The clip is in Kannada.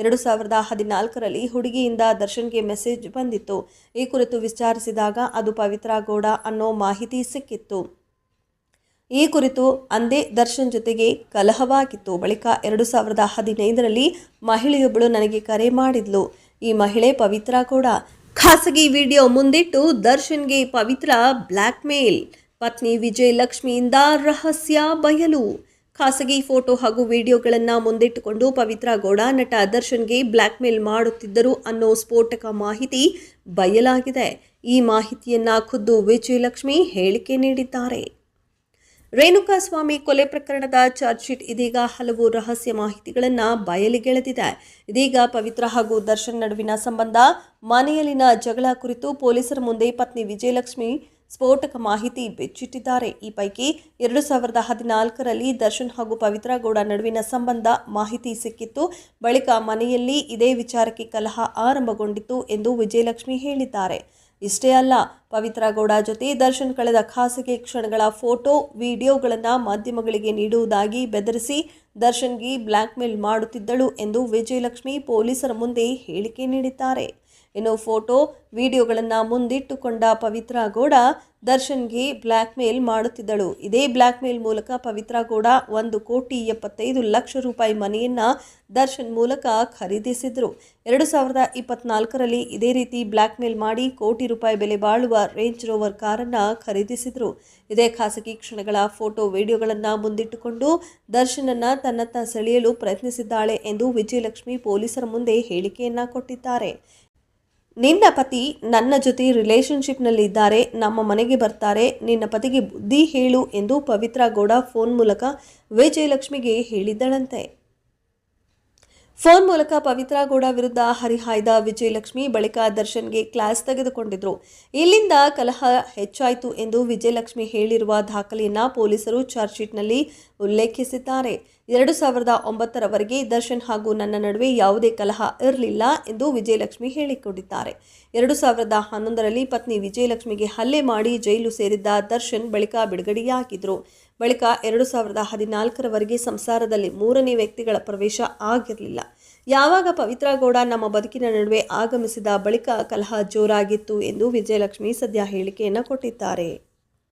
ಎರಡು ಸಾವಿರದ ಹದಿನಾಲ್ಕರಲ್ಲಿ ಹುಡುಗಿಯಿಂದ ದರ್ಶನ್ಗೆ ಮೆಸೇಜ್ ಬಂದಿತ್ತು. ಈ ಕುರಿತು ವಿಚಾರಿಸಿದಾಗ, ಅದು ಪವಿತ್ರ ಗೌಡ ಅನ್ನೋ ಮಾಹಿತಿ ಸಿಕ್ಕಿತ್ತು. ಈ ಕುರಿತು ಅಂದೇ ದರ್ಶನ್ ಜೊತೆಗೆ ಕಲಹವಾಗಿತ್ತು. ಬಳಿಕ ಎರಡು ಸಾವಿರದ ಹದಿನೈದರಲ್ಲಿ ಮಹಿಳೆಯೊಬ್ಬಳು ನನಗೆ ಕರೆ ಮಾಡಿದ್ಲು. ಈ ಮಹಿಳೆ ಪವಿತ್ರ ಗೌಡ. ಖಾಸಗಿ ವಿಡಿಯೋ ಮುಂದಿಟ್ಟು ದರ್ಶನ್ಗೆ ಪವಿತ್ರ ಬ್ಲ್ಯಾಕ್ ಮೇಲ್ ಪತ್ನಿ ವಿಜಯಲಕ್ಷ್ಮಿಯಿಂದ ರಹಸ್ಯ ಬಯಲು. ಖಾಸಗಿ ಫೋಟೋ ಹಾಗೂ ವಿಡಿಯೋಗಳನ್ನು ಮುಂದಿಟ್ಟುಕೊಂಡು ಪವಿತ್ರ ಗೌಡ ನಟ ದರ್ಶನ್ಗೆ ಬ್ಲ್ಯಾಕ್ ಮೇಲ್ ಮಾಡುತ್ತಿದ್ದರು ಅನ್ನೋ ಸ್ಫೋಟಕ ಮಾಹಿತಿ ಬಯಲಾಗಿದೆ. ಈ ಮಾಹಿತಿಯನ್ನ ಖುದ್ದು ವಿಜಯಲಕ್ಷ್ಮಿ ಹೇಳಿಕೆ ನೀಡಿದ್ದಾರೆ. ರೇಣುಕಾಸ್ವಾಮಿ ಕೊಲೆ ಪ್ರಕರಣದ ಚಾರ್ಜ್ ಶೀಟ್ ಇದೀಗ ಹಲವು ರಹಸ್ಯ ಮಾಹಿತಿಗಳನ್ನು ಬಯಲಿಗೆಳೆದಿದೆ. ಇದೀಗ ಪವಿತ್ರ ಹಾಗೂ ದರ್ಶನ್ ನಡುವಿನ ಸಂಬಂಧ ಮನೆಯಲ್ಲಿನ ಜಗಳ ಕುರಿತು ಪೊಲೀಸರ ಮುಂದೆ ಪತ್ನಿ ವಿಜಯಲಕ್ಷ್ಮಿ ಸ್ಫೋಟಕ ಮಾಹಿತಿ ಬಿಚ್ಚಿಟ್ಟಿದ್ದಾರೆ. ಈ ಪೈಕಿ ಎರಡು ಸಾವಿರದ ಹದಿನಾಲ್ಕರಲ್ಲಿ ದರ್ಶನ್ ಹಾಗೂ ಪವಿತ್ರ ಗೌಡ ನಡುವಿನ ಸಂಬಂಧ ಮಾಹಿತಿ ಸಿಕ್ಕಿತ್ತು. ಬಳಿಕ ಮನೆಯಲ್ಲಿ ಇದೇ ವಿಚಾರಕ್ಕೆ ಕಲಹ ಆರಂಭಗೊಂಡಿತ್ತು ಎಂದು ವಿಜಯಲಕ್ಷ್ಮಿ ಹೇಳಿದ್ದಾರೆ. ಇಷ್ಟೇ ಅಲ್ಲ, ಪವಿತ್ರ ಗೌಡ ಜೊತೆ ದರ್ಶನ್ ಕಳೆದ ಖಾಸಗಿ ಕ್ಷಣಗಳ ಫೋಟೋ, ವಿಡಿಯೋಗಳನ್ನು ಮಾಧ್ಯಮಗಳಿಗೆ ನೀಡುವುದಾಗಿ ಬೆದರಿಸಿ ದರ್ಶನ್ಗೆ ಬ್ಲ್ಯಾಕ್ಮೇಲ್ ಮಾಡುತ್ತಿದ್ದಳು ಎಂದು ವಿಜಯಲಕ್ಷ್ಮಿ ಪೊಲೀಸರ ಮುಂದೆ ಹೇಳಿಕೆ ನೀಡಿದ್ದಾರೆ. ಇನ್ನು ಫೋಟೋ, ವಿಡಿಯೋಗಳನ್ನು ಮುಂದಿಟ್ಟುಕೊಂಡ ಪವಿತ್ರ ಗೌಡ ದರ್ಶನ್ಗೆ ಬ್ಲ್ಯಾಕ್ ಮೇಲ್ ಮಾಡುತ್ತಿದ್ದಳು. ಇದೇ ಬ್ಲ್ಯಾಕ್ ಮೇಲ್ ಮೂಲಕ ಪವಿತ್ರ ಗೌಡ ಒಂದು ಕೋಟಿ ಎಪ್ಪತ್ತೈದು ಲಕ್ಷ ರೂಪಾಯಿ ಮನೆಯನ್ನು ದರ್ಶನ್ ಮೂಲಕ ಖರೀದಿಸಿದ್ರು. ಎರಡು ಸಾವಿರದ ಇಪ್ಪತ್ನಾಲ್ಕರಲ್ಲಿ ಇದೇ ರೀತಿ ಬ್ಲ್ಯಾಕ್ ಮೇಲ್ ಮಾಡಿ ಕೋಟಿ ರೂಪಾಯಿ ಬೆಲೆ ಬಾಳುವ ರೇಂಜ್ ರೋವರ್ ಕಾರನ್ನು ಖರೀದಿಸಿದ್ರು. ಇದೇ ಖಾಸಗಿ ಕ್ಷಣಗಳ ಫೋಟೋ, ವಿಡಿಯೋಗಳನ್ನು ಮುಂದಿಟ್ಟುಕೊಂಡು ದರ್ಶನನ್ನು ತನ್ನತ್ತ ಸೆಳೆಯಲು ಪ್ರಯತ್ನಿಸಿದ್ದಾಳೆ ಎಂದು ವಿಜಯಲಕ್ಷ್ಮಿ ಪೊಲೀಸರ ಮುಂದೆ ಹೇಳಿಕೆಯನ್ನ ಕೊಟ್ಟಿದ್ದಾರೆ. ನಿನ್ನ ಪತಿ ನನ್ನ ಜೊತೆ ರಿಲೇಶನ್ಶಿಪ್ನಲ್ಲಿ ಇದ್ದಾರೆ, ನಮ್ಮ ಮನೆಗೆ ಬರ್ತಾರೆ, ನಿನ್ನ ಪತಿಗೆ ಬುದ್ಧಿ ಹೇಳು ಎಂದು ಪವಿತ್ರ ಗೌಡ ಫೋನ್ ಮೂಲಕ ವಿಜಯಲಕ್ಷ್ಮಿಗೆ ಹೇಳಿದ್ದಳಂತೆ ಫೋನ್ ಮೂಲಕ ಪವಿತ್ರ ಗೌಡ ವಿರುದ್ಧ ಹರಿಹಾಯ್ದ ವಿಜಯಲಕ್ಷ್ಮಿ ಬಳಿಕ ದರ್ಶನ್ಗೆ ಕ್ಲಾಸ್ ತೆಗೆದುಕೊಂಡಿದ್ರು. ಇಲ್ಲಿಂದ ಕಲಹ ಹೆಚ್ಚಾಯಿತು ಎಂದು ವಿಜಯಲಕ್ಷ್ಮಿ ಹೇಳಿರುವ ದಾಖಲೆಯನ್ನು ಪೊಲೀಸರು ಚಾರ್ಜ್ ಶೀಟ್ನಲ್ಲಿ ಉಲ್ಲೇಖಿಸಿದ್ದಾರೆ. ಎರಡು ಸಾವಿರದ ಒಂಬತ್ತರವರೆಗೆ ದರ್ಶನ್ ಹಾಗೂ ನನ್ನ ನಡುವೆ ಯಾವುದೇ ಕಲಹ ಇರಲಿಲ್ಲ ಎಂದು ವಿಜಯಲಕ್ಷ್ಮಿ ಹೇಳಿಕೊಂಡಿದ್ದಾರೆ. ಎರಡು ಸಾವಿರದ ಹನ್ನೊಂದರಲ್ಲಿ ಪತ್ನಿ ವಿಜಯಲಕ್ಷ್ಮಿಗೆ ಹಲ್ಲೆ ಮಾಡಿ ಜೈಲು ಸೇರಿದ್ದ ದರ್ಶನ್ ಬಳಿಕ ಬಿಡುಗಡೆಯಾಗಿದ್ದರು ಬಳಿಕ ಎರಡು ಸಾವಿರದ ಹದಿನಾಲ್ಕರವರೆಗೆ ಸಂಸಾರದಲ್ಲಿ ಮೂರನೇ ವ್ಯಕ್ತಿಗಳ ಪ್ರವೇಶ ಆಗಿರಲಿಲ್ಲ. ಯಾವಾಗ ಪವಿತ್ರ ಗೌಡ ನಮ್ಮ ಬದುಕಿನ ನಡುವೆ ಆಗಮಿಸಿದ ಬಳಿಕ ಕಲಹ ಜೋರಾಗಿತ್ತು ಎಂದು ವಿಜಯಲಕ್ಷ್ಮಿ ಸದ್ಯ ಹೇಳಿಕೆಯನ್ನು ಕೊಟ್ಟಿದ್ದಾರೆ.